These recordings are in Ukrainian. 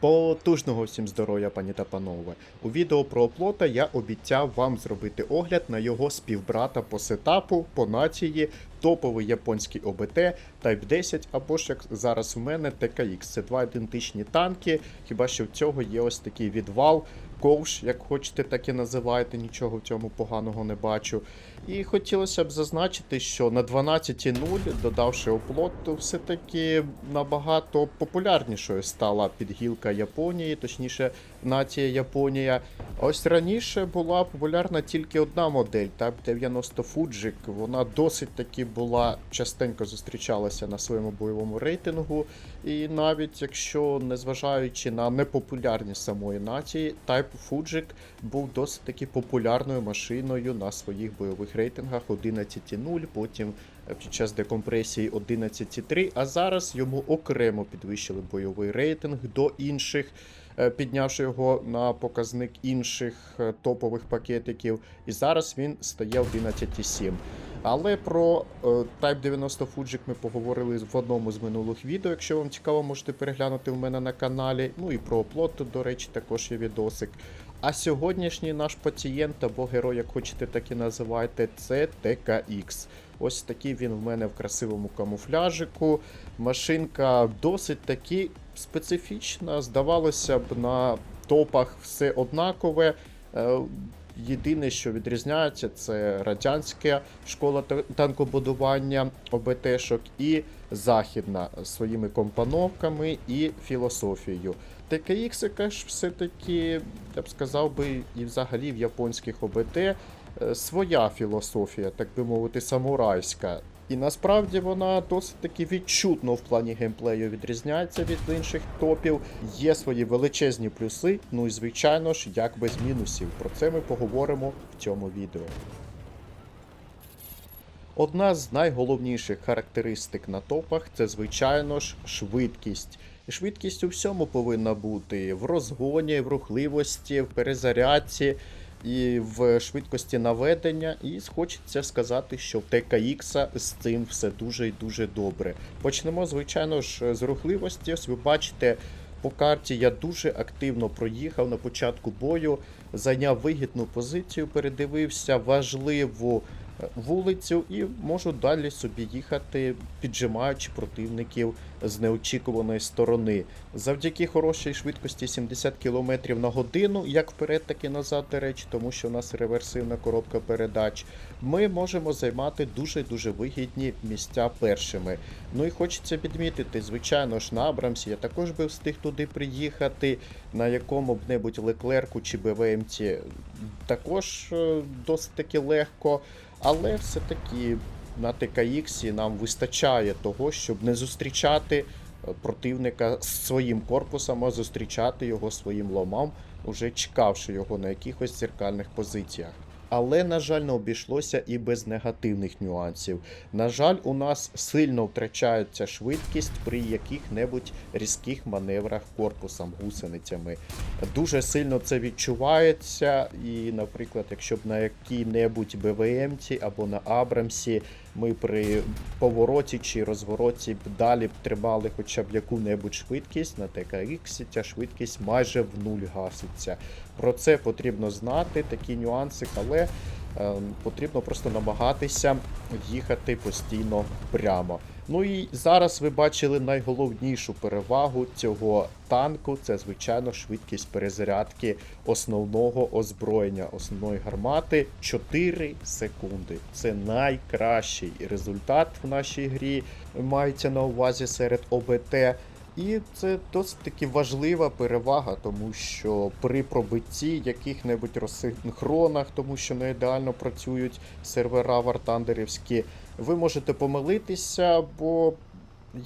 Потужного всім здоров'я, пані та панове. У відео про оплота я обіцяв вам зробити огляд на його співбрата по сетапу, по нації, топовий японський ОБТ Type 10, або ж як зараз у мене ТКХ. Це два ідентичні танки, хіба що в цього є ось такий відвал. Ковш, як хочете, так і називайте, нічого в цьому поганого не бачу. І хотілося б зазначити, що на 12.0, додавши оплот, то все-таки набагато популярнішою стала підгілка Японії, точніше, нація Японія. Ось раніше була популярна тільки одна модель, Type 90 Fujik. Вона досить таки була частенько зустрічалася на своєму бойовому рейтингу. І навіть якщо, незважаючи на непопулярність самої нації, Type Fujik був досить таки популярною машиною на своїх бойових рейтингах 11.0, потім е, під час декомпресії 11.3, а зараз йому окремо підвищили бойовий рейтинг до інших, піднявши його на показник інших е, топових пакетиків. І зараз він стає 11.7. Але про е, Type 90 Fujik ми поговорили в одному з минулих відео. Якщо вам цікаво, можете переглянути в мене на каналі. Ну і про оплот, до речі, також є відосик. А сьогоднішній наш пацієнт або герой, як хочете, так і називайте, це ТКХ. Ось такий він в мене в красивому камуфляжику. Машинка досить таки специфічна. Здавалося б, на топах все однакове. Е, Єдине, що відрізняється, це радянська школа та- танкобудування ОБТшок і західна своїми компоновками і філософією. ТКХ все-таки, я б сказав би, і взагалі в японських ОБТ своя філософія, так би мовити, самурайська. І насправді вона досить таки відчутно в плані геймплею відрізняється від інших топів. Є свої величезні плюси, ну і звичайно ж, як без мінусів. Про це ми поговоримо в цьому відео. Одна з найголовніших характеристик на топах це, звичайно ж, швидкість. Швидкість у всьому повинна бути в розгоні, в рухливості, в перезарядці і в швидкості наведення. І хочеться сказати, що в TKX з цим все дуже і дуже добре. Почнемо, звичайно ж, з рухливості. Ось ви бачите. По карті я дуже активно проїхав на початку бою, зайняв вигідну позицію, передивився важливу вулицю і можу далі собі їхати, піджимаючи противників з неочікуваної сторони. Завдяки хорошій швидкості 70 км на годину, як вперед, так і назад, до речі, тому що у нас реверсивна коробка передач, ми можемо займати дуже-дуже вигідні місця першими. Ну і хочеться відмітити, звичайно ж, на Абрамсі я також би встиг туди приїхати, на якому б небудь Леклерку чи БВМці також е, досить таки легко, але все-таки на ТКХ нам вистачає того, щоб не зустрічати е, противника своїм корпусом, а зустрічати його своїм ломам, уже чекавши його на якихось зеркальних позиціях. Але, на жаль, не обійшлося і без негативних нюансів. На жаль, у нас сильно втрачається швидкість при яких-небудь різких маневрах корпусом, гусеницями. Дуже сильно це відчувається, і, наприклад, якщо б на якій-небудь БВМці або на Абрамсі ми при повороті чи розвороті далі б тримали хоча б яку-небудь швидкість, на ТКХ ця швидкість майже в нуль гаситься. Про це потрібно знати, такі нюанси, але потрібно просто намагатися їхати постійно прямо. Ну і зараз ви бачили найголовнішу перевагу цього танку. Це, звичайно, швидкість перезарядки основного озброєння, основної гармати 4 секунди. Це найкращий результат в нашій грі. Мається на увазі серед ОБТ. І це досить таки важлива перевага, тому що при пробитті яких-небудь розсинхронах, тому що не ідеально працюють сервера вартандерівські, ви можете помилитися або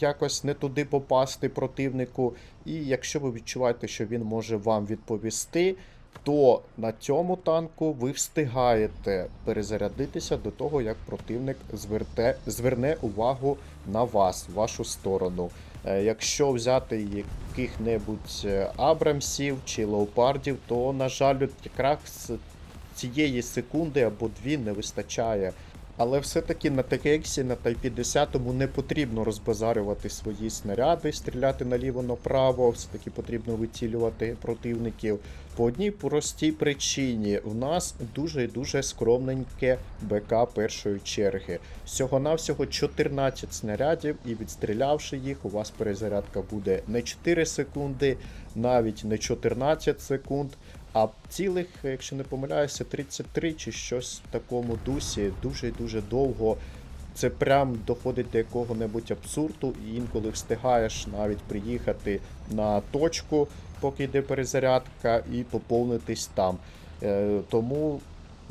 якось не туди попасти противнику. І якщо ви відчуваєте, що він може вам відповісти, то на цьому танку ви встигаєте перезарядитися до того, як противник зверте, зверне увагу на вас, вашу сторону. Е, Якщо взяти яких-небудь е, Абрамсів чи Леопардів, то, на жаль, якраз цієї секунди або дві не вистачає. Але все-таки на ТКХ, на Тай 50 не потрібно розбазарювати свої снаряди, стріляти наліво-направо, все-таки потрібно вицілювати противників. По одній простій причині в нас дуже і дуже скромненьке БК першої черги. Всього-навсього 14 снарядів, і відстрілявши їх, у вас перезарядка буде не 4 секунди, навіть не 14 секунд, а цілих, якщо не помиляюся, 33 чи щось в такому дусі. дуже-дуже довго. Це прям доходить до якого-небудь абсурду, і інколи встигаєш навіть приїхати на точку, поки йде перезарядка, і поповнитись там. Е, тому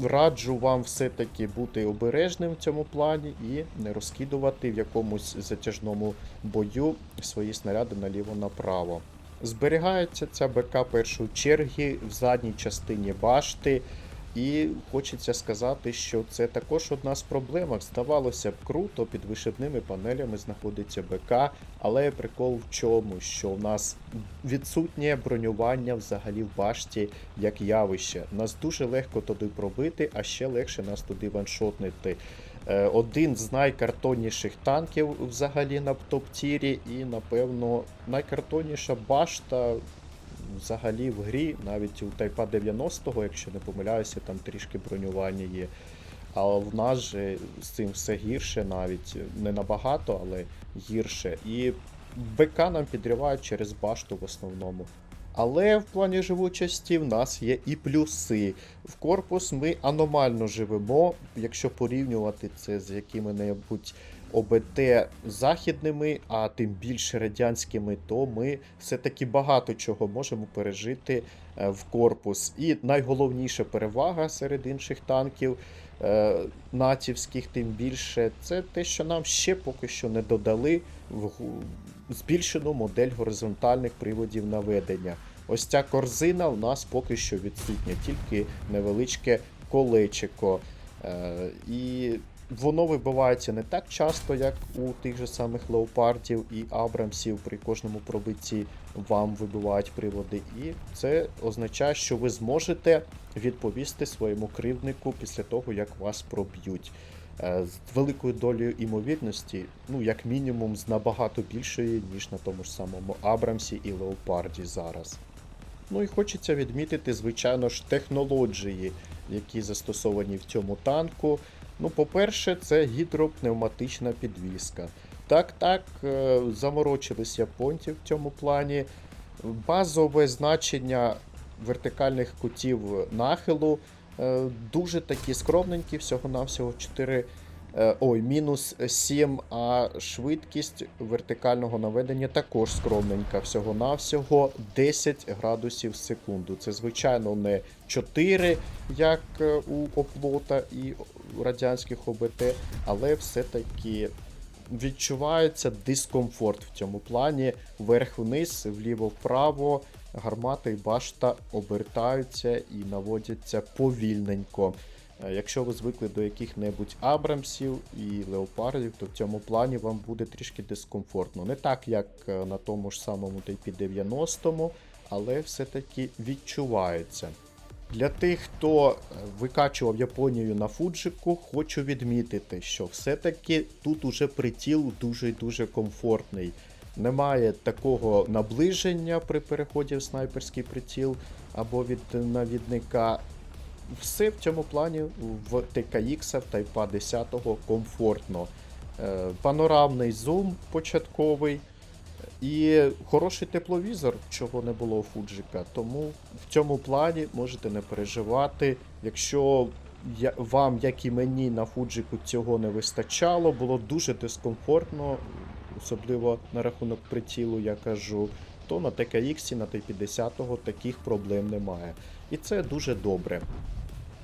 раджу вам все-таки бути обережним в цьому плані і не розкидувати в якомусь затяжному бою свої снаряди наліво-направо. Зберігається ця БК першої черги в задній частині башти. І хочеться сказати, що це також одна з проблем. Здавалося б, круто, під вишибними панелями знаходиться БК, але прикол в чому, що в нас відсутнє бронювання взагалі в башті як явище. Нас дуже легко туди пробити, а ще легше нас туди ваншотнити. Е, Один з найкартонніших танків взагалі на топ-тірі, і, напевно, найкартонніша башта взагалі в грі, навіть у Тайпа 90-го, якщо не помиляюся, там трішки бронювання є. А в нас же з цим все гірше, навіть не набагато, але гірше. І БК нам підривають через башту в основному. Але в плані живучості в нас є і плюси. В корпус ми аномально живемо, якщо порівнювати це з якими-небудь ОБТ західними, а тим більше радянськими, то ми все-таки багато чого можемо пережити е, в корпус. І найголовніша перевага серед інших танків е, націвських, тим більше, це те, що нам ще поки що не додали в збільшену модель горизонтальних приводів наведення. Ось ця корзина у нас поки що відсутня, тільки невеличке колечико. Е, і воно вибивається не так часто, як у тих же самих леопардів і Абрамсів. При кожному пробитті вам вибивають приводи. І це означає, що ви зможете відповісти своєму кривднику після того, як вас проб'ють. Е, З великою долею імовірності, ну, як мінімум, з набагато більшої, ніж на тому ж самому Абрамсі і Леопарді зараз. Ну і хочеться відмітити, звичайно ж, технології, які застосовані в цьому танку. Ну, по-перше, це гідропневматична підвіска. Так, так, е, заморочились японці в цьому плані. Базове значення вертикальних кутів нахилу е, дуже такі скромненькі, всього-навсього 4. Е, Ой, мінус 7, а швидкість вертикального наведення також скромненька. Всього-навсього 10 градусів в секунду. Це, звичайно, не 4, як е, у оплота і радянських ОБТ, але все-таки відчувається дискомфорт в цьому плані. Вверх-вниз, вліво-вправо, гармата і башта обертаються і наводяться повільненько. Е, Якщо ви звикли до яких-небудь Абрамсів і Леопардів, то в цьому плані вам буде трішки дискомфортно. Не так, як е, на тому ж самому TP-90, але все-таки відчувається. Для тих, хто е, викачував Японію на фуджику, хочу відмітити, що все-таки тут уже притіл дуже і дуже комфортний. Немає такого наближення при переході в снайперський приціл або від навідника. Все в цьому плані в TKX в Тайпа 10 комфортно. Е, Панорамний зум початковий. І хороший тепловізор, чого не було у Фуджика. Тому в цьому плані можете не переживати. Якщо вам, як і мені, на Фуджику цього не вистачало, було дуже дискомфортно, особливо на рахунок прицілу, я кажу, то на TKX, на Т-50 таких проблем немає. І це дуже добре.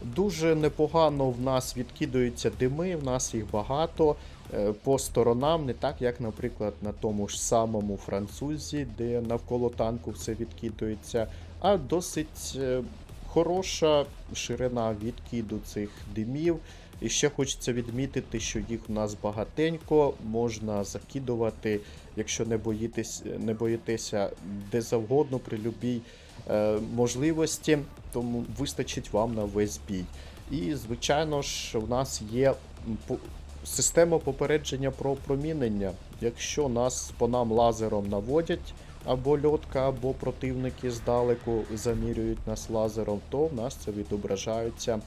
Дуже непогано в нас відкидаються дими, в нас їх багато е, по сторонам, не так, як, наприклад, на тому ж самому французі, де навколо танку все відкидується, а досить е, хороша ширина відкиду цих димів. І ще хочеться відмітити, що їх у нас багатенько, можна закидувати, якщо не боїтесь, не боїтеся де завгодно при любій можливості, тому вистачить вам на весь бій. І, звичайно ж, у нас є система попередження про опромінення. Якщо нас по нам лазером наводять, або льотка, або противники здалеку замірюють нас лазером, то в нас це відображається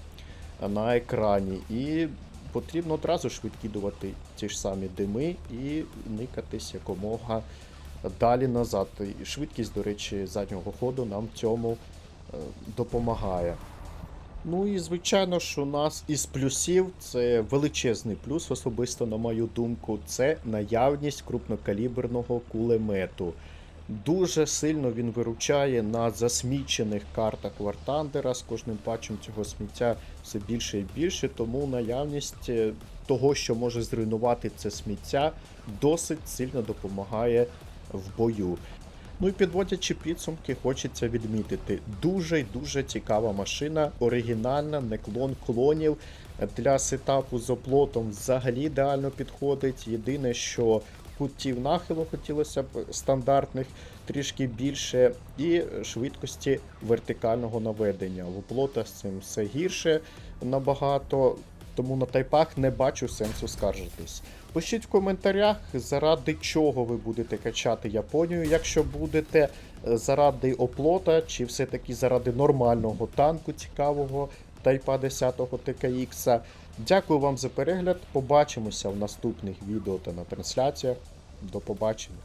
на екрані. І потрібно одразу ж відкидувати ті ж самі дими і никатись якомога далі назад. І швидкість, до речі, заднього ходу нам цьому е, допомагає. Ну і звичайно ж, у нас із плюсів це величезний плюс, особисто на мою думку, це наявність крупнокаліберного кулемету. Дуже сильно він виручає на засмічених картах Thunder, з кожним патчем цього сміття все більше і більше, тому наявність е, того, що може зруйнувати це сміття, досить сильно допомагає в бою. Ну і підводячи підсумки, хочеться відмітити. Дуже дуже цікава машина, оригінальна, не клон клонів. Для сетапу з оплотом взагалі ідеально підходить. Єдине, що кутів нахилу хотілося б стандартних трішки більше, і швидкості вертикального наведення. В оплота з цим все гірше набагато. Тому на тайпах не бачу сенсу скаржитись. Пишіть в коментарях, заради чого ви будете качати Японію, якщо будете е, заради оплота, чи все-таки заради нормального танку цікавого Тайпа 10 ТКХ. Дякую вам за перегляд. Побачимося в наступних відео та на трансляціях. До побачення.